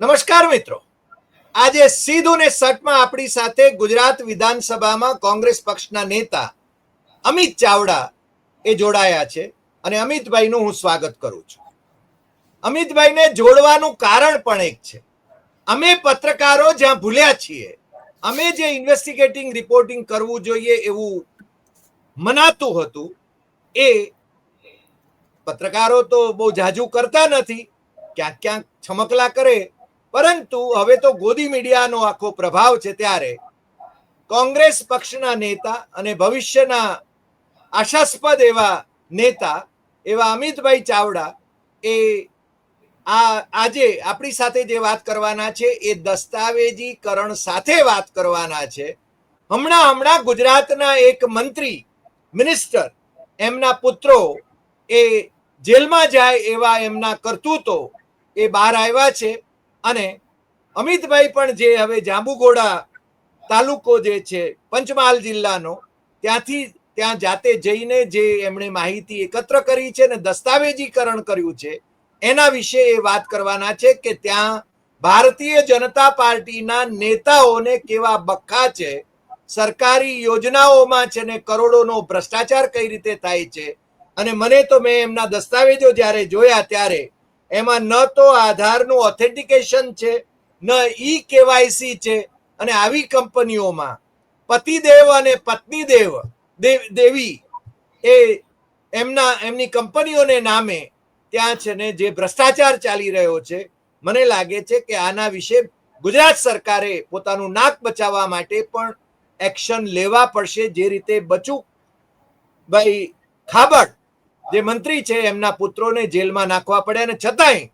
નમસ્કાર મિત્રો. આજે સીધું ને સટમાં આપણી સાથે ગુજરાત વિધાનસભામાં કોંગ્રેસ પક્ષના નેતા અમિત ચાવડા એ જોડાયા છે અને અમિતભાઈનું હું સ્વાગત કરું છું. અમિતભાઈને જોડવાનું કારણ પણ એક છે. અમે પત્રકારો જ્યાં ભૂલ્યા છીએ, અમે જે ઇન્વેસ્ટિગેટિંગ રિપોર્ટિંગ કરવું જોઈએ એવું મનાતું હતું, એ પત્રકારો તો બહુ જાજુ કરતા નથી, ક્યાંક ક્યાંક છમકલા કરે પરંતુ હવે તો ગોદી મીડિયાનો આખો પ્રભાવ છે ત્યારે કોંગ્રેસ પક્ષના નેતા અને ભવિષ્યના આશાસ્પદ એવા નેતા એવા અમિતભાઈ ચાવડા એ આ આજે આપણી સાથે જે વાત કરવાના છે એ દસ્તાવેજીકરણ સાથે વાત કરવાના છે. હમણાં હમણાં ગુજરાતના એક મંત્રી, મિનિસ્ટર, એમના પુત્રો એ જેલમાં જાય એવા એમના કરતૂતો એ બહાર આવ્યા છે. અને અમિતભાઈ પણ જે હવે જાંબુઘોડા તાલુકો જે છે, પંચમહાલ જિલ્લાનો, ત્યાંથી ત્યાં જાતે જઈને જે એમણે માહિતી એકત્ર કરી છે ને દસ્તાવેજીકરણ કર્યું છે, એના વિશે એ વાત કરવાના છે કે ત્યાં ભારતીય જનતા પાર્ટીના નેતાઓને કેવા બખ્ખા છે, સરકારી યોજનાઓમાં છે ને કરોડોનો ભ્રષ્ટાચાર કઈ રીતે થાય છે, અને મને તો મેં એમના દસ્તાવેજો જ્યારે જોયા ત્યારે એમાં ન તો આધારનું ઓથેન્ટિકેશન છે, ન ઈ કેવાયસી છે, અને આવી કંપનીઓમાં પતિદેવ અને પત્ની દેવ- દેવી એ એમના, એમની કંપનીઓને નામે ત્યાં છે ને જે ભ્રષ્ટાચાર ચાલી રહ્યો છે, મને લાગે છે કે આના વિશે ગુજરાત સરકારે પોતાનું નાક બચાવવા માટે પણ એક્શન લેવા પડશે, જે રીતે બચુ ભાઈ ખાબડ જે મંત્રી છે, એમના પુત્રોને જેલમાં નાખવા પડે અને છતાંય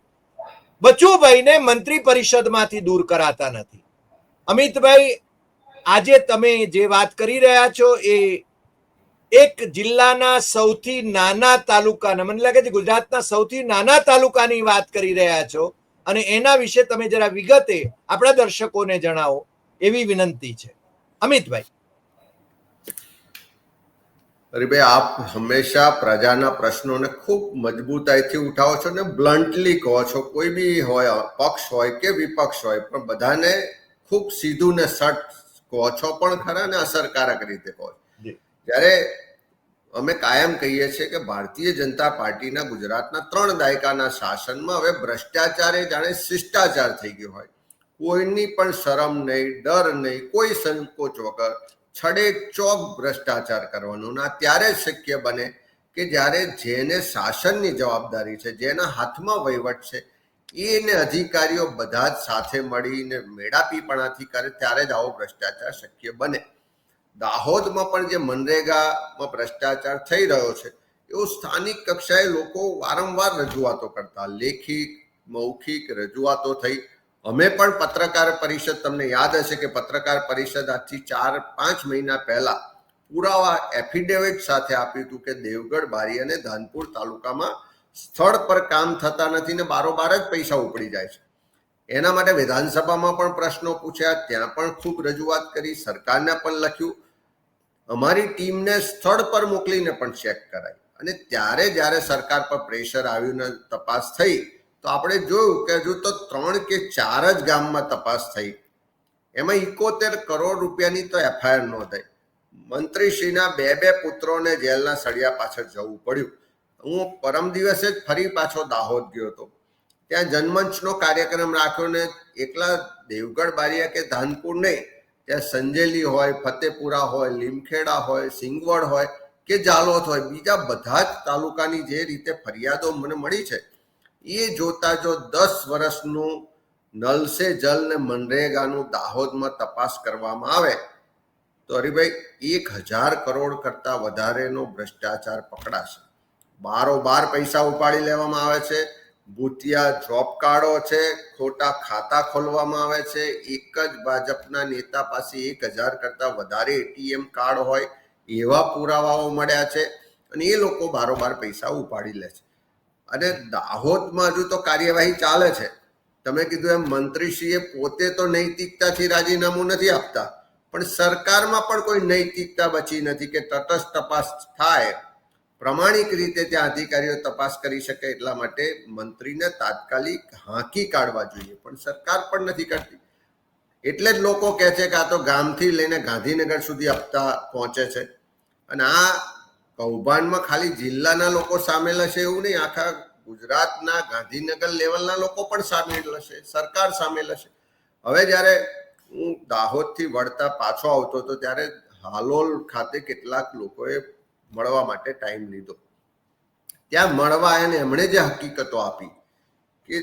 બચુભાઈને મંત્રી પરિષદમાંથી દૂર કરાતા નથી. અમિતભાઈ, આજે તમે જે વાત કરી રહ્યા છો, એ એક જિલ્લાના સૌથી નાના તાલુકાના, મને લાગે છે ગુજરાતના સૌથી નાના તાલુકાની વાત કરી રહ્યા છો અને એના વિશે તમે જરા વિગતે આપણા દર્શકોને જણાવો, એવી વિનંતી છે. અમિતભાઈ. હરિભાઈ આપ હંમેશા પ્રજાના પ્રશ્નોને ખૂબ મજબૂતાઈથી ઉઠાવો છો ને બ્લન્ટલી કહો છો. કોઈ બી હોય પક્ષ હોય કે વિપક્ષ હોય પણ બધાને ખૂબ સીધું ને સટ કહો છો પણ ખરા ને અસરકારક રીતે કહો છો. જ્યારે અમે કાયમ કહીએ છીએ કે ભારતીય જનતા પાર્ટીના ગુજરાતના ત્રણ દાયકાના શાસનમાં હવે ભ્રષ્ટાચાર એ જાણે શિષ્ટાચાર થઈ ગયો હોય. કોઈની પણ શરમ નહીં ડર નહીં કોઈ સંકોચ વગર છડે ચોક ભ્રષ્ટાચાર કરવાનો. ના ત્યારે શક્ય બને કે જ્યારે જેને શાસનની જવાબદારી છે, જેના હાથમાં વહીવટ છે, એને અધિકારીઓ બધા જ સાથે મળીને મેળાપીપણાથી કરે, ત્યારે જ આવો ભ્રષ્ટાચાર શક્ય બને. દાહોદમાં પણ જે મનરેગામાં ભ્રષ્ટાચાર થઈ રહ્યો છે, એવું સ્થાનિક કક્ષાએ લોકો વારંવાર રજૂઆતો કરતા. લેખિત, મૌખિક રજૂઆતો થઈ. અમે પણ પત્રકાર પરિષદ, તમને યાદ હશે કે પત્રકાર પરિષદ આજથી ચાર, પાંચ મહિના પહેલા પુરાવા એફિડેવિટ સાથે આપ્યું હતું કે દેવગઢ, બારી અને ધાનપુર તાલુકામાં સ્થળ પર કામ થતા નથી ને બારોબાર જ પૈસા ઉપડી જાય છે. એના માટે વિધાનસભામાં પણ પ્રશ્નો પૂછ્યા, ત્યાં પણ ખૂબ રજૂઆત કરી, સરકારને પણ લખ્યું. અમારી ટીમને સ્થળ પર મોકલીને પણ ચેક કરાઈ. અને ત્યારે જ્યારે સરકાર પર પ્રેશર આવ્યું ને તપાસ થઈ તો આપણે જોયું કે હજુ તો ત્રણ કે ચાર જ ગામમાં તપાસ થઈ. એમાં ઇકોતેર કરોડ રૂપિયાની તો એફઆઈઆર નોંધાઈ. મંત્રીશ્રીના બે બે પુત્રોને જેલના સળિયા પાછળ જવું પડ્યું. હું પરમ દિવસે જ ફરી પાછો દાહોદ ગયો હતો. ત્યાં જનમંચનો કાર્યક્રમ રાખ્યો ને એકલા દેવગઢ બારિયા કે ધાનપુર નહીં, ત્યાં સંજેલી હોય, ફતેપુરા હોય, લીમખેડા હોય, સિંગવડ હોય કે જાલોદ હોય, બીજા બધા જ તાલુકાની જે રીતે ફરિયાદો મને મળી છે એ જોતા જો દસ વર્ષનું નલ જલ ને મનરેગાનું દાહોદમાં તપાસ કરવામાં આવે, તો હરિભાઈ, એક હજાર કરોડ કરતા વધારેનો ભ્રષ્ટાચાર પકડાશે. બારોબાર પૈસા ઉપાડી લેવામાં આવે છે, ભૂતિયા જોબ કાર્ડો છે, ખોટા ખાતા ખોલવામાં આવે છે, એક જ ભાજપના નેતા પાસે એક હજાર કરતા વધારે એટીએમ કાર્ડ હોય એવા પુરાવાઓ મળ્યા છે અને એ લોકો બારોબાર પૈસા ઉપાડી લે છે. અને દાહોદમાં હજુ તો કાર્યવાહી ચાલે છે. તમે કીધું એમ મંત્રીશ્રીએ પોતે તો નૈતિકતાથી રાજીનામું નથી આપતા, પણ સરકારમાં પણ કોઈ નૈતિકતા બચી નથી કે તટસ્થ તપાસ થાય. પ્રમાણિક રીતે ત્યાં અધિકારીઓ તપાસ કરી શકે એટલા માટે મંત્રીને તાત્કાલિક હાંકી કાઢવા જોઈએ, પણ સરકાર પણ નથી કરતી. એટલે જ લોકો કહે છે કે આ તો ગામથી લઈને ગાંધીનગર સુધી આપતા પહોંચે છે. અને આ કૌભાંડમાં ખાલી જિલ્લાના લોકો સામેલ હશે એવું નહીં, આખા ગુજરાતના ગાંધીનગર લેવલના લોકો પણ સામેલ હશે, સરકાર સામેલ હશે. હવે જ્યારે હું દાહોદથી વળતા પાછો આવતો હતો, ત્યારે હાલોલ ખાતે કેટલાક લોકોએ મળવા માટે ટાઈમ લીધો. ત્યાં મળવા આવ્યા ને એમણે જે હકીકતો આપી કે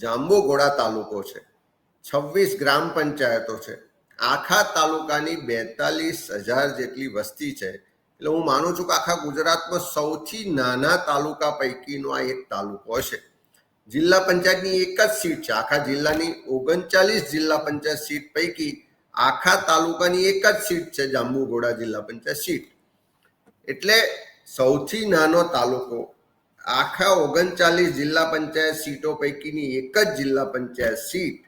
જાંબુઘોડા તાલુકો છે, છવ્વીસ ગ્રામ પંચાયતો છે, આખા તાલુકાની બેતાલીસ હજાર જેટલી વસ્તી છે એટલે હું માનું છું કે આખા ગુજરાતમાં સૌથી નાના તાલુકા પૈકીનો આ એક તાલુકો હશે જિલ્લા પંચાયતની એક જ સીટ છે. આખા જિલ્લાની ઓગણચાલીસ જિલ્લા પંચાયત સીટ પૈકી આખા તાલુકાની એક જ સીટ છે જાંબુઘોડા જિલ્લા પંચાયત સીટ. એટલે સૌથી નાનો તાલુકો આખા ઓગણચાલીસ જિલ્લા પંચાયત સીટો પૈકીની એક જ જિલ્લા પંચાયત સીટ.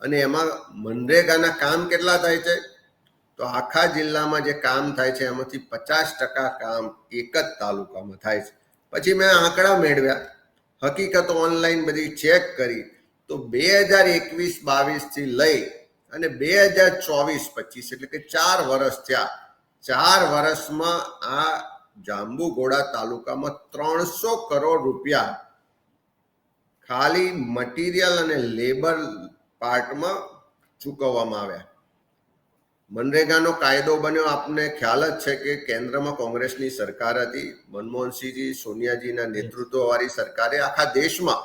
અને એમાં મનરેગાના કામ કેટલા થાય છે? તો આખા જિલ્લામાં જે કામ થાય છે, એમાંથી પચાસ ટકા કામ એક જ તાલુકામાં થાય છે. પછી મેં આંકડા મેળવ્યા. હકીકતો ઓનલાઈન બધી ચેક કરી. તો બે હજાર એકવીસ બાવીસથી લઈ અને બે હજાર ચોવીસ પચીસ, એટલે કે ચાર વર્ષ થયા. ચાર વર્ષમાં આ જાંબુઘોડા તાલુકામાં ત્રણસો કરોડ રૂપિયા ખાલી મટીરિયલ અને લેબર પાર્ટમાં ચૂકવવામાં આવ્યા. મનરેગાનો કાયદો બન્યો આપને ખ્યાલ જ છે કે કેન્દ્રમાં કોંગ્રેસની સરકાર હતી. મનમોહનસિંહજી સોનિયાજીના નેતૃત્વવાળી સરકારે આખા દેશમાં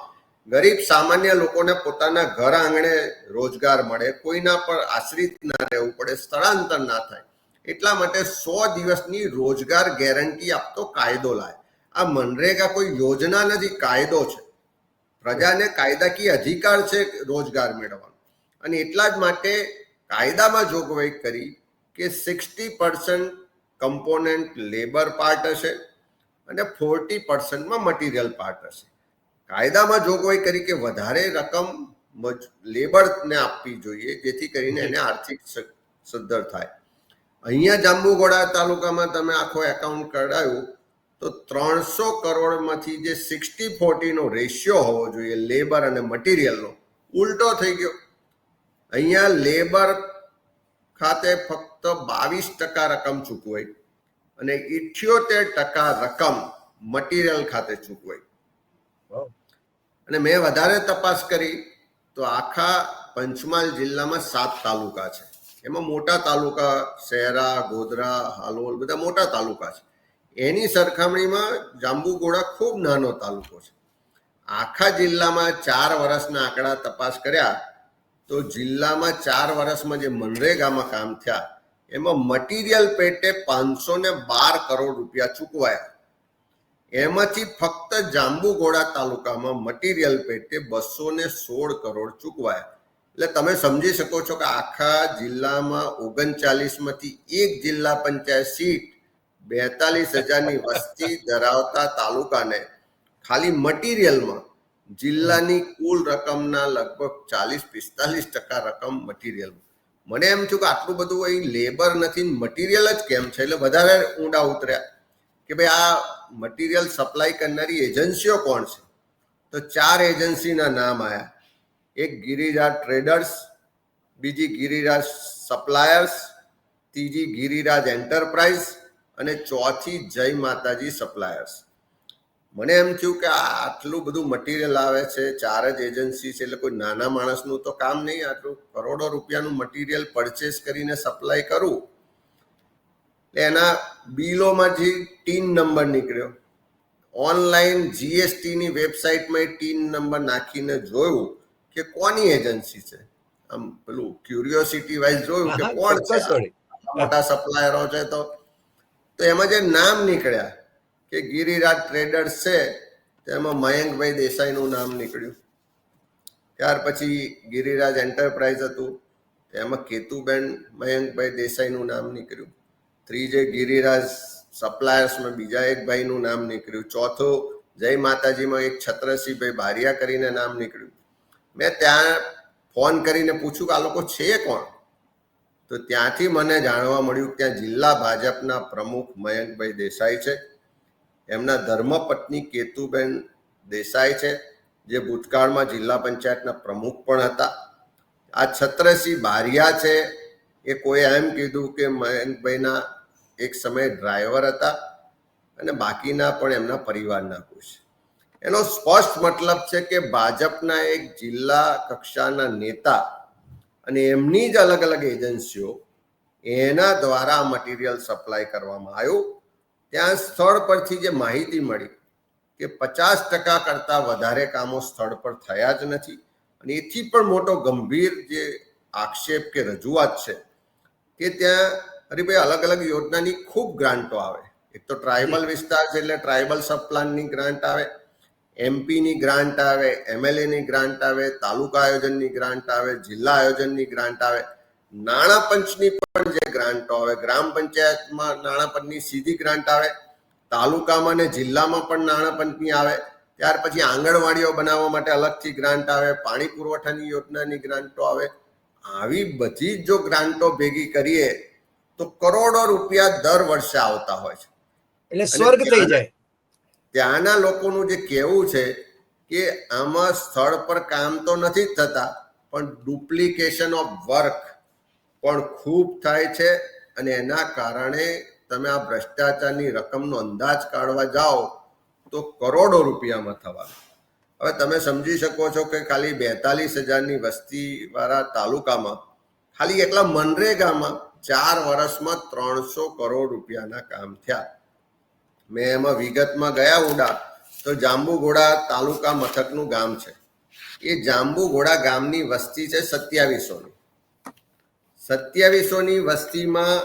ગરીબ સામાન્ય લોકોને પોતાના ઘર આંગણે રોજગાર મળે કોઈના પર આશ્રિત ના રહેવું પડે સ્થળાંતર ના થાય. એટલા માટે સો દિવસની રોજગાર ગેરંટી આપતો કાયદો લાય. આ મનરેગા કોઈ યોજના નથી કાયદો છે. પ્રજાને કાયદાકીય અધિકાર છે રોજગાર મેળવવાનો. અને એટલા જ માટે કાયદામાં જોગવાઈ કરી કે sixty percent component labour part હશે અને ફોર્ટી પર્સન્ટમાં મટીરિયલ પાર્ટ હશે. કાયદામાં જોગવાઈ કરી કે વધારે રકમ લેબરને આપવી જોઈએ જેથી કરીને એને આર્થિક સદ્ધર થાય. અહીંયા જાંબુઘોડા તાલુકામાં તમે આખો એકાઉન્ટ કઢાયું તો ત્રણસો કરોડમાંથી જે સિક્સટી ફોર્ટીનો રેશિયો હોવો જોઈએ લેબર અને મટીરિયલનો ઉલટો થઈ ગયો. અહીંયા લેબર ખાતે ફક્ત બાવીસ ટકા રકમ ચૂકવાઈ અને ઇઠ્યોતેર ટકા રકમ મટીરિયલ ખાતે ચૂકવાઈ. અને મેં વધારે તપાસ કરી તો આખા પંચમહાલ જિલ્લામાં સાત તાલુકા છે. એમાં મોટા તાલુકા શહેરા ગોધરા હાલોલ બધા મોટા તાલુકા છે. એની સરખામણીમાં જાંબુગોડા ખૂબ નાનો તાલુકો છે. આખા જિલ્લામાં ચાર વર્ષના આંકડા તપાસ કર્યા તો જિલ્લામાં ચાર વર્ષમાં જે મનરેગામાં કામ થયા, એમાં મટીરિયલ પેટે પાંચસો ને બાર કરોડ રૂપિયા ચૂકવાયા. એમાંથી ફક્ત જાંબુઘોડા તાલુકામાં મટીરિયલ પેટે બસો ને સોળ કરોડ ચૂકવાયા. એટલે તમે સમજી શકો છો કે આખા જિલ્લામાં ઓગણચાલીસમાંથી એક જિલ્લા પંચાયત સીટ બેતાલીસ હજારની વસ્તી ધરાવતા તાલુકાને ખાલી મટીરિયલમાં જિલ્લાની કુલ રકમના લગભગ ચાલીસ, પિસ્તાલીસ ટકા રકમ મટીરિયલ મને એમ થયું કે આટલું બધું અહીં લેબર નથી મટીરિયલ જ કેમ છે? એટલે વધારે ઊંડા ઉતર્યા કે ભાઈ આ મટીરિયલ સપ્લાય કરનારી એજન્સીઓ કોણ છે? તો ચાર એજન્સીના નામ આવ્યા એક ગિરિરાજ ટ્રેડર્સ બીજી ગિરિરાજ સપ્લાયર્સ ત્રીજી ગિરિરાજ એન્ટરપ્રાઇઝ અને ચોથી જય માતાજી સપ્લાયર્સ મને એમ થયું કે આટલું બધું મટીરિયલ આવે છે ચાર જ એજન્સી છે એટલે કોઈ નાના માણસનું તો કામ નહીં. આટલું કરોડો રૂપિયાનું મટીરિયલ પરચેસ કરીને સપ્લાય કરવું એના બિલોમાંથી ટીન નંબર નીકળ્યો. ઓનલાઈન જીએસટીની વેબસાઇટમાં એ ટીન નંબર નાખીને જોયું કે કોની એજન્સી છે. આમ પેલું ક્યુરિયોસિટી વાઇઝ જોયું કે કોણ છે? મોટા સપ્લાયરો છે તો એમાં જે નામ નીકળ્યા કે ગિરિરાજ ટ્રેડર્સ છે, તેમાં મયંકભાઈ દેસાઈનું નામ નીકળ્યું. ત્યાર પછી ગિરિરાજ એન્ટરપ્રાઇઝ હતું, તેમાં કેતુબેન મયંકભાઈ દેસાઈનું નામ નીકળ્યું. ત્રીજે ગિરિરાજ સપ્લાયર્સમાં બીજા એક ભાઈનું નામ નીકળ્યું. ચોથો જય માતાજીમાં એક છત્રસિંહભાઈ બારિયા કરીને નામ નીકળ્યું. મેં ત્યાં ફોન કરીને પૂછ્યું કે આ લોકો છે કોણ? તો ત્યાંથી મને જાણવા મળ્યું કે ત્યાં જિલ્લા ભાજપના પ્રમુખ મયંકભાઈ દેસાઈ છે. એમના ધર્મપત્ની કેતુબેન દેસાઈ છે, જે ભૂતકાળમાં જિલ્લા પંચાયતના પ્રમુખ પણ હતા. આ છત્રસિંહ બારિયા છે, એ કોઈ એમ કીધું કે મયંકભાઈના એક સમયે ડ્રાઈવર હતા અને બાકીના પણ એમના પરિવારના કોઈ છે. એનો સ્પષ્ટ મતલબ છે કે ભાજપના એક જિલ્લા કક્ષાના નેતા અને એમની જ અલગ અલગ એજન્સીઓ એના દ્વારા મટીરિયલ સપ્લાય કરવામાં આવ્યું. ત્યાં સ્થળ પરથી જે માહિતી મળી કે પચાસ ટકા કરતાં વધારે કામો સ્થળ પર થયા જ નથી અને એથી પણ મોટો ગંભીર જે આક્ષેપ કે રજૂઆત છે કે ત્યાં અરે ભાઈ અલગ અલગ યોજનાની ખૂબ ગ્રાન્ટો આવે. એક તો ટ્રાઇબલ વિસ્તાર છે એટલે ટ્રાઇબલ સબ પ્લાનની ગ્રાન્ટ આવે એમપીની ગ્રાન્ટ આવે એમએલએની ગ્રાન્ટ આવે તાલુકા આયોજનની ગ્રાન્ટ આવે જિલ્લા આયોજનની ગ્રાન્ટ આવે. નાણાં પંચની પણ જે ગ્રાન્ટો આવે ગ્રામ પંચાયતમાં નાણાં પંચની સીધી ગ્રાન્ટ આવે તાલુકામાં ને જિલ્લામાં પણ નાણાં પંચની આવે ત્યાર પછી આંગણવાડીઓ બનાવવા માટે અલગથી ગ્રાન્ટ આવે પાણી પુરવઠાની યોજનાની ગ્રાન્ટો આવે. આવી બધી જ જો ગ્રાન્ટો ભેગી કરીએ તો કરોડો રૂપિયા દર વર્ષે આવતા હોય છે. એટલે સ્વર્ગ થઈ જાય. ત્યાંના લોકોનું જે કહેવું છે કે આમાં સ્થળ પર કામ તો નથી જ થતા પણ ડુપ્લિકેશન ઓફ વર્ક પણ ખૂબ થાય છે અને એના કારણે તમે આ ભ્રષ્ટાચારની રકમનો અંદાજ કાઢવા જાઓ તો કરોડો રૂપિયામાં થવાનું. હવે તમે સમજી શકો છો કે ખાલી બેતાલીસ હજારની વસ્તીવાળા તાલુકામાં, ખાલી એટલા મનરેગામાં ચાર વર્ષમાં ત્રણસો કરોડ રૂપિયાના કામ થયા. મેં એમાં વિગતમાં ગયા ઉડા તો જાંબુઘોડા તાલુકા મથકનું ગામ છે. એ જાંબુઘોડા ગામની વસ્તી છે સત્યાવીસોની. સત્યાવીસોની વસ્તીમાં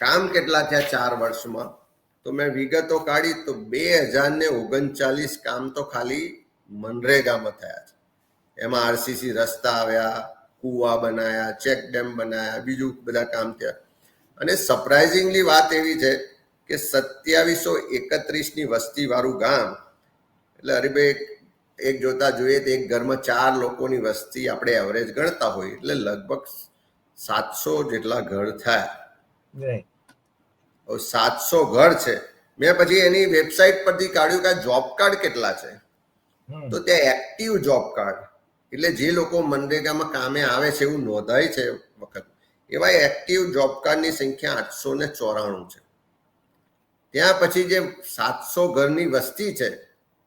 કામ કેટલા થયા ચાર વર્ષમાં? તો મેં વિગતો કાઢી તો બે હજાર ને ઓગણચાલીસ કામ તો ખાલી મનરેગામાં થયા છે. એમાં આરસીસી રસ્તા આવ્યા, કુવા બનાયા, ચેક ડેમ બનાયા, બીજું બધા કામ થયા. અને સરપ્રાઇઝિંગલી વાત એવી છે કે સત્યાવીસો એકત્રીસની વસ્તીવાળું ગામ, એટલે હરીભાઈ એક જોતા જોઈએ તો એક ઘરમાં ચાર લોકોની વસ્તી આપણે એવરેજ ગણતા હોય, એટલે લગભગ સાતસો જેટલા ઘર થયા. સાતસો ઘર છે. મેં પછી એની વેબસાઇટ પરથી કાઢ્યું કે જોબ કાર્ડ કેટલા છે. તો ત્યાં એક્ટિવ જોબ કાર્ડ એટલે જે લોકો મનરેગામાં કામે આવે છે એવું નોંધાય છે વખત. એવા એક્ટિવ જોબ કાર્ડની સંખ્યા આઠસો ને ચોરાણું છે. ત્યાં પછી જે સાતસો ઘરની વસ્તી છે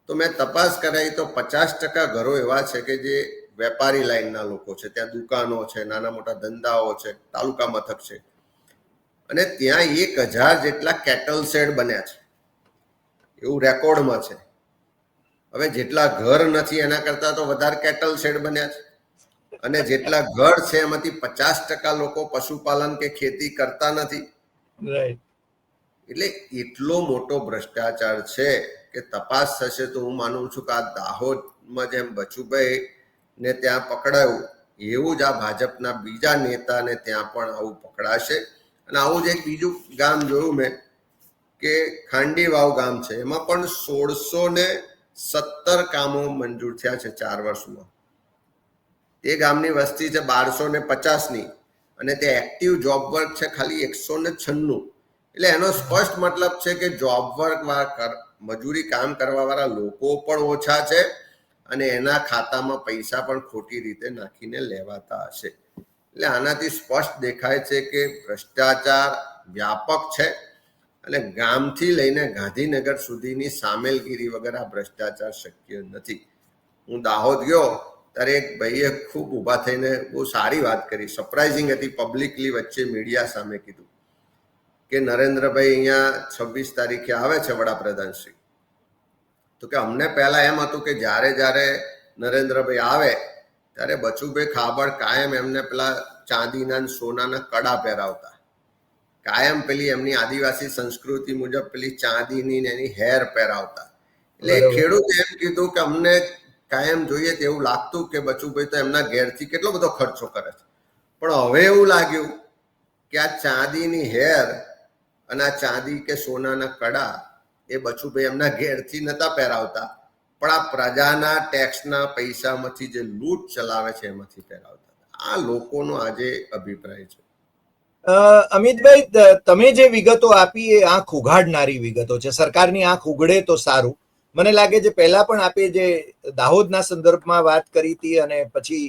તો મેં તપાસ કરાવી તો પચાસ ટકા ઘરો એવા છે કે જે વેપારી લાઈનના લોકો છે ત્યાં દુકાનો છે નાના મોટા ધંધાઓ છે તાલુકા મથક છે. અને ત્યાં એક હજાર જેટલા કેટલ શેડ બન્યા છે. એવું રેકોર્ડમાં છે. હવે જેટલા ઘર નથી એના કરતા તો વધારે કેટલ શેડ બન્યા છે. અને જેટલા ઘર છે એમાંથી પચાસ ટકા લોકો પશુપાલન કે ખેતી કરતા નથી. એટલે એટલો મોટો ભ્રષ્ટાચાર છે કે તપાસ થશે તો હું માનું છું કે આ દાહોદમાં જેમ બચુભાઈ ને ત્યાં પકડાયું. એવું જ આ ભાજપના બીજા નેતાને ત્યાં પણ આવું પકડાશે. અને આવું જ એક બીજું ગામ જોયું મેં કે ખાંડીવાવ ગામ છે. એમાં પણ સોળસો ને સત્તર કામો મંજૂર થયા છે ચાર વર્ષમાં. તે ગામની વસ્તી છે બારસો ને પચાસની અને તે એક્ટિવ જોબ વર્ક છે ખાલી એકસો ને છન્નું. એટલે એનો સ્પષ્ટ મતલબ છે કે જોબ વર્ક મજૂરી કામ કરવા વાળા લોકો પણ ઓછા છે. અને એના ખાતામાં પૈસા પણ ખોટી રીતે નાખીને લેવાતા હશે. એટલે આનાથી સ્પષ્ટ દેખાય છે કે ભ્રષ્ટાચાર વ્યાપક છે અને ગામથી લઈને ગાંધીનગર સુધીની સામેલગીરી વગર આ ભ્રષ્ટાચાર શક્ય નથી. હું દાહોદ ગયો, ત્યારે એક ભાઈએ ખૂબ ઊભા થઈને બહુ સારી વાત કરી. સરપ્રાઇઝિંગ હતી પબ્લિકલી વચ્ચે મીડિયા સામે કીધું કે નરેન્દ્રભાઈ અહીંયા છવ્વીસ તારીખે આવે છે વડાપ્રધાન શ્રી તો કે અમને પહેલા એમ હતું કે જ્યારે જ્યારે નરેન્દ્રભાઈ આવે ત્યારે બચુભાઈ ખાબડ કાયમ એમને પેલા ચાંદીના સોનાના કડા પહેરાવતા. કાયમ પેલી એમની આદિવાસી સંસ્કૃતિ મુજબ પેલી ચાંદીની ને એની હેર પહેરાવતા. એટલે ખેડૂત એમ કીધું કે અમને કાયમ જોઈએ તેવું લાગતું કે બચુભાઈ તો એમના ઘેરથી કેટલો બધો ખર્ચો કરે છે. પણ હવે એવું લાગ્યું કે આ ચાંદીની હેર અને આ ચાંદી કે સોનાના કડા એ બચુભાઈ એમના ઘેરથી નતા પહેરાવતા. પણ આ પ્રજાના ટેક્સના પૈસામાંથી જે લૂંટ ચલાવે છે એમાંથી પહેરાવતા આ લોકોનો આજે અભિપ્રાય છે. અમિતભાઈ તમે જે વિગતો આપી એ આંખ ઉઘાડનારી વિગતો છે. સરકારની આંખ ઉઘડે તો સારું. મને લાગે છે પહેલા પણ આપે જે દાહોદના સંદર્ભમાં વાત કરી હતી અને પછી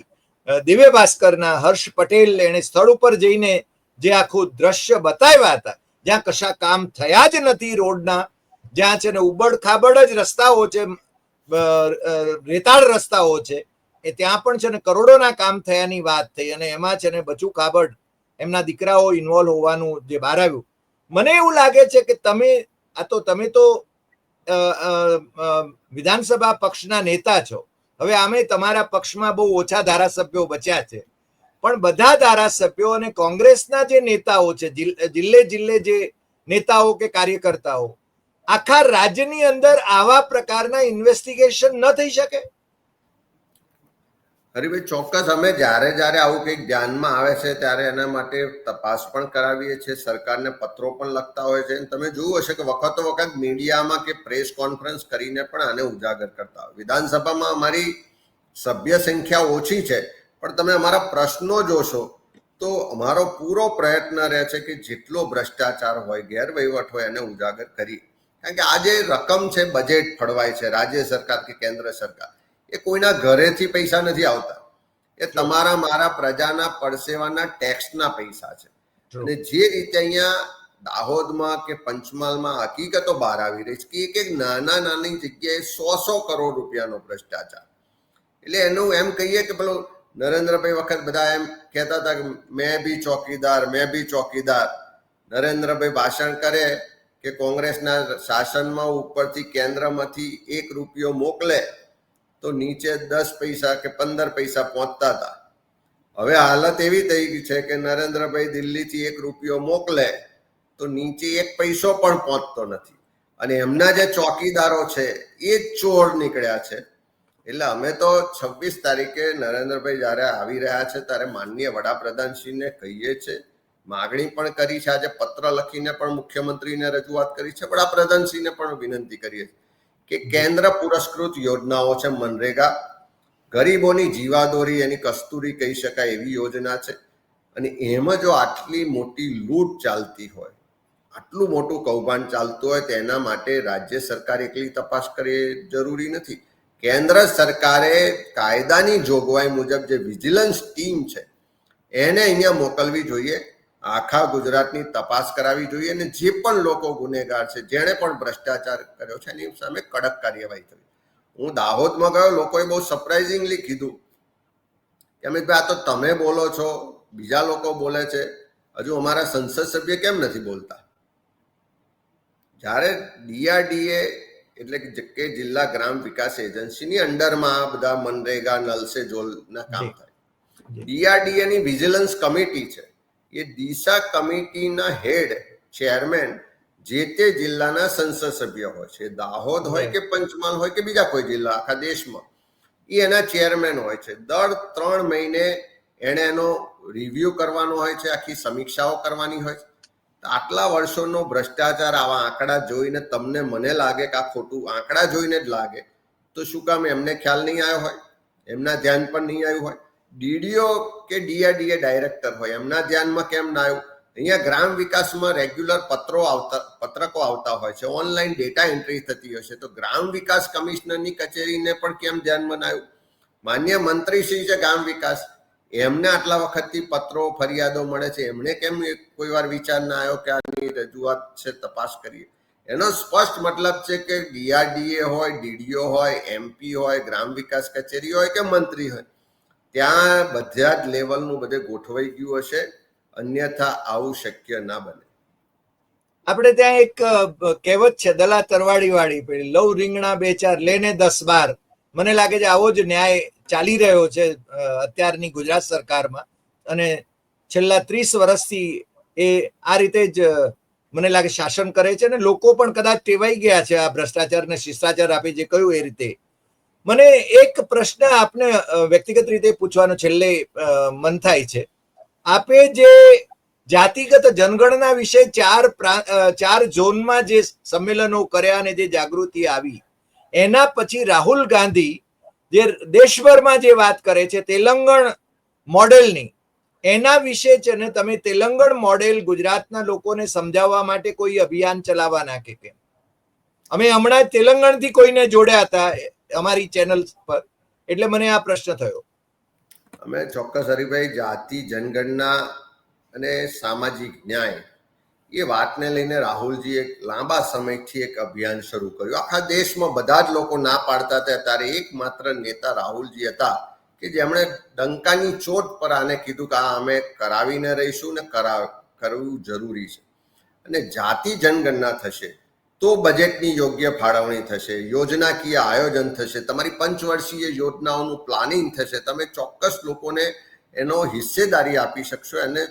દિવ્ય ભાસ્કરના હર્ષ પટેલ એને સ્થળ ઉપર જઈને જે આખું દ્રશ્ય બતાવ્યા હતા, જ્યાં કશા કામ થયા જ નથી રોડના જ્યાં છે ને ઉબડ ખાબડ જ રસ્તાઓ છે રેતાળ રસ્તાઓ છે, એ ત્યાં પણ છે ને કરોડોના કામ થયાની વાત થઈ અને એમાં છે ને બચુ ખાબડ એમના દીકરાઓ ઇન્વોલ્વ હોવાનું જે બહાર આવ્યું. મને એવું લાગે છે કે તમે, આ તો તમે તો વિધાનસભા પક્ષના નેતા છો. હવે આમે તમારા પક્ષમાં બહુ ઓછા ધારાસભ્યો બચ્યા છે. પણ બધા ધારાસભ્યો અને કોંગ્રેસના જે નેતાઓ છે જિલ્લે જિલ્લે જે નેતાઓ કે કાર્યકર્તાઓ આખા રાજ્યની અંદર આવા પ્રકારના ઇન્વેસ્ટિગેશન ન થઈ શકે? હરિભાઈ, ચોક્કસ અમે જ્યારે જ્યારે આવું કંઈક ધ્યાનમાં આવે છે, ત્યારે એના માટે તપાસ પણ કરાવીએ છીએ, સરકારને પત્રો પણ લખતા હોય છે. તમે જોયું હશે કે વખતો વખત મીડિયામાં કે પ્રેસ કોન્ફરન્સ કરીને પણ આને ઉજાગર કરતા હોય. વિધાનસભામાં અમારી સભ્ય સંખ્યા ઓછી છે, પણ તમે અમારા પ્રશ્નો જોશો તો અમારો પૂરો પ્રયત્ન રહે છે કે જેટલો ભ્રષ્ટાચાર હોય, ગેરવહીવટ હોય, એને ઉજાગર કરી કારણ કે આજે રકમ છે બજેટ ફળવાય છે રાજ્ય સરકાર કે કેન્દ્ર સરકાર એ કોઈના ઘરેથી પૈસા નથી આવતા. એ તમારા મારા પ્રજાના પરસેવાના ટેક્સના પૈસા છે. અને જે રીતે અહીંયા દાહોદમાં કે પંચમહાલમાં હકીકતો બહાર આવી રહી છે કે એક એક નાના નાની જગ્યાએ સો સો કરોડ રૂપિયાનો ભ્રષ્ટાચાર. એટલે એનું એમ કહીએ કે પેલો નરેન્દ્રભાઈ વખત બધા એમ કહેતા હતા કે મેં બી ચોકીદાર મેં બી ચોકીદાર. નરેન્દ્રભાઈ ભાષણ કરે કે કોંગ્રેસના શાસનમાં ઉપરથી કેન્દ્રમાંથી એક રૂપિયો મોકલે તો નીચે દસ પૈસા કે પંદર પૈસા પહોંચતા હતા. હવે હાલત એવી થઈ ગઈ છે કે નરેન્દ્રભાઈ દિલ્હીથી એક રૂપિયો મોકલે તો નીચે એક પૈસો પણ પહોંચતો નથી. અને એમના જે ચોકીદારો છે એ ચોર નીકળ્યા છે. એટલે અમે તો છવ્વીસ તારીખે નરેન્દ્રભાઈ જ્યારે આવી રહ્યા છે ત્યારે માનનીય વડાપ્રધાનશ્રીને કહીએ છે માગણી પણ કરી છે. આજે પત્ર લખીને પણ મુખ્યમંત્રીને રજૂઆત કરી છે. વડાપ્રધાનશ્રીને પણ વિનંતી કરીએ કે કેન્દ્ર પુરસ્કૃત યોજનાઓ છે મનરેગા. ગરીબોની જીવાદોરી એની કસ્તુરી કહી શકાય એવી યોજના છે. અને એમાં જો આટલી મોટી લૂંટ ચાલતી હોય આટલું મોટું કૌભાંડ ચાલતું હોય તેના માટે રાજ્ય સરકાર એકલી તપાસ કરે જરૂરી નથી. કેન્દ્ર સરકારે કાયદાની જોગવાઈ મુજબ જે વિજિલન્સ ટીમ છે એને અહીંયા મોકલવી જોઈએ. આખા ગુજરાતની તપાસ કરાવી જોઈએ અને જે પણ લોકો ગુનેગાર છે જેણે પણ ભ્રષ્ટાચાર કર્યો છે એની સામે કડક કાર્યવાહી થવી હું દાહોદમાં ગયો લોકોએ બહુ સરપ્રાઇઝિંગલી કીધું કે અમિતભાઈ આ તો તમે બોલો છો બીજા લોકો બોલે છે. હજુ અમારા સંસદ સભ્ય કેમ નથી બોલતા? જ્યારે ડીઆરડીએ એટલે કે જિલ્લા ગ્રામ વિકાસ એજન્સીની અંડરમાં આ બધા મનરેગા નલસે જોલના કામ થાય ડીઆરડીએ ની વિજિલન્સ કમિટી છે. એ દિશા કમિટીના હેડ ચેરમેન જે તે જિલ્લાના સંસદ સભ્ય હોય છે. દાહોદ હોય કે પંચમહાલ હોય કે બીજા કોઈ જિલ્લા આખા દેશમાં. એ એના ચેરમેન હોય છે. દર ત્રણ મહિને એણે એનો રિવ્યુ કરવાનો હોય છે આખી સમીક્ષાઓ કરવાની હોય છે. આટલા વર્ષોનો ભ્રષ્ટાચાર આવા આંકડા જોઈને તમને મને લાગે કે આ ખોટું આંકડા જોઈને જ લાગે તો શું કામ એમને ખ્યાલ નહીં આવ્યો હોય? એમના ધ્યાન પણ નહીં આવ્યું હોય? ડીડીઓ કે ડીઆરડીએ ડાયરેક્ટર હોય, એમના ધ્યાનમાં કેમ ના આવ્યું અહીંયા ગ્રામ વિકાસમાં રેગ્યુલર પત્રો આવતા, પત્રકો આવતા હોય છે, ઓનલાઈન ડેટા એન્ટ્રી થતી હશે તો ગ્રામ વિકાસ કમિશનરની કચેરીને પણ કેમ ધ્યાનમાં ના આવ્યું માન્ય મંત્રી શ્રી છે ગ્રામ વિકાસ. એમને આટલા વખતથી પત્રો, ફરિયાદો મળે છે. એમણે કેમ કોઈ વાર વિચાર ના આવ્યો કે આની રજૂઆત છે, તપાસ કરીએ? એનો સ્પષ્ટ મતલબ છે કે ડીઆરડીએ હોય, ડીડીઓ હોય, એમપી હોય, ગ્રામ વિકાસ કચેરી હોય કે મંત્રી હોય. ત્યાં બધા જ લેવલનું બધે ગોઠવાઈ ગયું હશે, અન્યથા આવું શક્ય ના બને. આપણે ત્યાં એક કહેવત છે, દલા તરવાડી વાળી પેલી, લવ રીંગણા બે ચાર, લેને દસ બાર. મને લાગે છે આવો જ ન્યાય ચાલી રહ્યો છે અત્યારની ગુજરાત સરકારમાં. અને છેલ્લા ત્રીસ વર્ષથી એ આ રીતે જ મને લાગે શાસન કરે છે અને લોકો પણ કદાચ ટેવાઈ ગયા છે આ ભ્રષ્ટાચાર ને શિષ્ટાચાર આપે, જે કહ્યું એ રીતે. મને એક પ્રશ્ન આપને વ્યક્તિગત રીતે પૂછવાનો છેલ્લે મન થાય છે. આપે જે જાતિગત જનગણના વિશે ચાર ચાર ઝોનમાં જે સંમેલનો કર્યા અને જે જાગૃતિ આવી, એના પછી રાહુલ ગાંધી જે દેશભરમાં જે વાત કરે છે, તેલંગણ મોડેલની, એના વિશે છે ને તમે તેલંગણ મોડેલ ગુજરાતના લોકોને સમજાવવા માટે કોઈ અભિયાન ચલાવવાના કે કેમ? અમે હમણાં તેલંગણથી કોઈને જોડ્યા હતા અમારી ચેનલ પર. એટલે મને આ પ્રશ્ન થયો. અમે ચોક્કસ હરિભાઈ, જાતિ, જનગણના અને સામાજિક ન્યાય એ વાતને લઈને રાહુલજી એક લાંબા સમયથી એક અભિયાન શરૂ કર્યું. આખા દેશમાં બધા જ લોકો ના પાડતા હતા. ત્યારે એકમાત્ર નેતા રાહુલજી હતા કે જેમણે ડંકાની ચોટ પર આને કીધું કે આ અમે કરાવીને રહીશું ને કરાવ કરવું જરૂરી છે. અને જાતિ જનગણના થશે. તો બજેટની યોગ્ય ફાળવણી થશે યોજનાકીય આયોજન થશે તમારી પંચવર્ષીય યોજનાઓનું પ્લાનિંગ થશે તમે ચોક્કસ લોકોને એનો હિસ્સેદારી આપી શકશો અને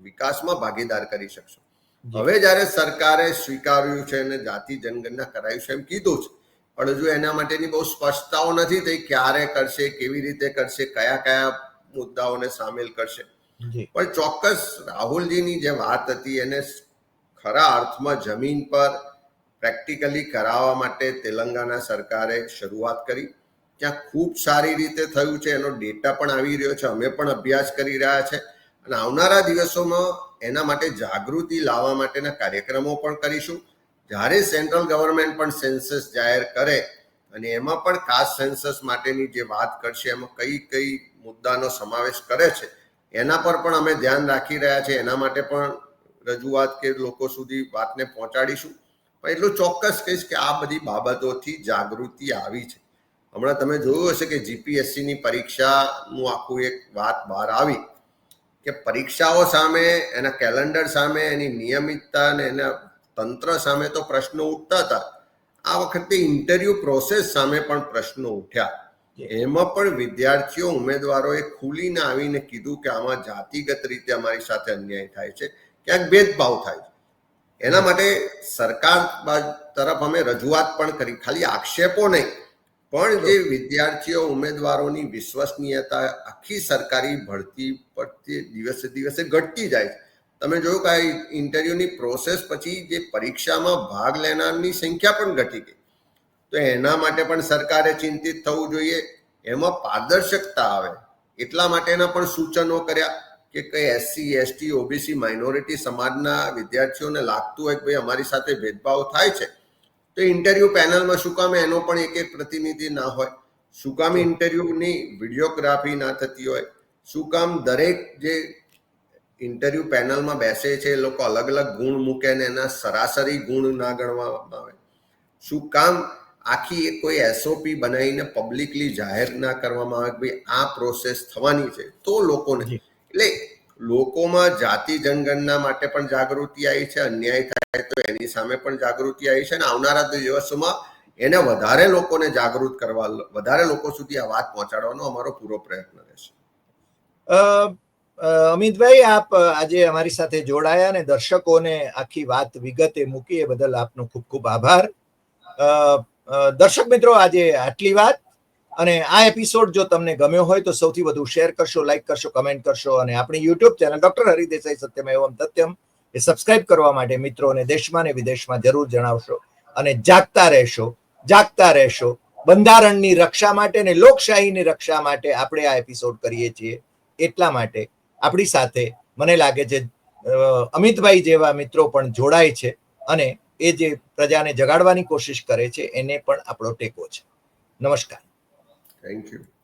વિકાસમાં ભાગીદાર કરી શકશો. હવે જ્યારે સરકારે સ્વીકાર્યું છે અને જાતિ જનગણના કરાયું છે એમ કીધું છે પણ હજુ એના માટેની બહુ સ્પષ્ટતાઓ નથી થઈ ક્યારે કરશે કેવી રીતે કરશે કયા કયા મુદ્દાઓને સામેલ કરશે. પણ ચોક્કસ રાહુલજીની જે વાત હતી એને ખરા અર્થમાં જમીન પર પ્રેક્ટિકલી કરાવવા માટે તેલંગાના સરકારે શરૂઆત કરી. ત્યાં ખૂબ સારી રીતે થયું છે, એનો ડેટા પણ આવી રહ્યો છે, અમે પણ અભ્યાસ કરી રહ્યા છે. અને આવનારા દિવસોમાં એના માટે જાગૃતિ લાવવા માટેના કાર્યક્રમો પણ કરીશું. જ્યારે સેન્ટ્રલ ગવર્મેન્ટ પણ સેન્સસ જાહેર કરે અને એમાં પણ કાસ્ટ સેન્સસ માટેની જે વાત કરશે, એમાં કઈ કઈ મુદ્દાનો સમાવેશ કરે છે, એના પર પણ અમે ધ્યાન રાખી રહ્યા છે. એના માટે પણ રજૂઆત કે લોકો સુધી વાતને પહોંચાડીશું. એટલું ચોક્કસ કહીશ કે આ બધી બાબતોથી જાગૃતિ આવી છે. હમણાં તમે જોયું હશે કે જીપીએસસીની પરીક્ષાનું આખું એક વાત બહાર આવી કે પરીક્ષાઓ સામે, એના કેલેન્ડર સામે, એની નિયમિતતા અને એના તંત્ર સામે તો પ્રશ્નો ઉઠતા હતા. આ વખતે ઇન્ટરવ્યુ પ્રોસેસ સામે પણ પ્રશ્નો ઉઠ્યા. એમાં પણ વિદ્યાર્થીઓ, ઉમેદવારોએ ખુલીને આવીને કીધું કે આમાં જાતિગત રીતે અમારી સાથે અન્યાય થાય છે. ક્યાંક ભેદભાવ થાય છે. એના માટે સરકાર તરફ અમે રજૂઆત પણ કરી. ખાલી આક્ષેપો નહીં. પણ જે વિદ્યાર્થીઓ ઉમેદવારોની વિશ્વસનીયતા આખી સરકારી ભરતી પરથી દિવસે દિવસે ઘટતી જાય છે. તમે જોયું કે આ ઇન્ટરવ્યુની પ્રોસેસ પછી જે પરીક્ષામાં ભાગ લેનારની સંખ્યા પણ ઘટી ગઈ. તો એના માટે પણ સરકારે ચિંતિત થવું જોઈએ. એમાં પારદર્શકતા આવે. એટલા માટેના પણ સૂચનો કર્યા. કે કઈ એસસી એસટી ઓબીસી માઇનોરિટી સમાજના વિદ્યાર્થીઓને લાગતું હોય કે ભાઈ અમારી સાથે ભેદભાવ થાય છે, તો ઇન્ટરવ્યુ પેનલમાં શું કામ એનો પણ એક એક પ્રતિનિધિ ના હોય. શું કામ ઇન્ટરવ્યુની વિડીયોગ્રાફી ના થતી હોય? શું કામ દરેક જે ઇન્ટરવ્યુ પેનલમાં બેસે છે એ લોકો અલગ અલગ ગુણ મૂકે ને એના સરાસરી ગુણ ના ગણવામાં આવે? શું કામ આખી કોઈ એસઓપી બનાવીને પબ્લિકલી જાહેર ના કરવામાં આવે કે ભાઈ આ પ્રોસેસ થવાની છે? તો લોકોને. એટલે લોકોમાં જાતિ જનગણના માટે પણ જાગૃતિ આવી છે, અન્યાય થાય તો એની સામે પણ જાગૃતિ આવી છે અને આવનારા દિવસોમાં એને વધારે લોકોને જાગૃત કરવા વધારે લોકો સુધી આ વાત પહોંચાડવાનો અમારો પૂરો પ્રયત્ન રહેશે. અમિતભાઈ, આપ આજે અમારી સાથે જોડાયા અને દર્શકોને આખી વાત વિગતે મૂકી એ બદલ આપનો ખૂબ ખૂબ આભાર. દર્શક મિત્રો, આજે આટલી વાત. અને આ એપિસોડ જો તમને ગમ્યો હોય તો સૌથી વધુ શેર કરશો લાઈક કરશો કમેન્ટ કરશો અને આપણી યુટ્યુબ ચેનલ ડોક્ટર હરિદેસાઈ સત્યમ એવમ તથ્યમ એ સબસ્ક્રાઇબ કરવા માટે મિત્રોને દેશમાં અને વિદેશમાં જરૂર જણાવશો અને જાગતા રહેશો જાગતા રહેશો. બંધારણની રક્ષા માટે અને લોકશાહીની રક્ષા માટે આપણે આ એપિસોડ કરીએ છીએ. એટલા માટે આપણી સાથે મને લાગે છે અમિતભાઈ જેવા મિત્રો પણ જોડાય છે અને એ જે પ્રજાને જગાડવાની કોશિશ કરે છે, એને પણ આપણો ટેકો છે. નમસ્કાર. Thank you.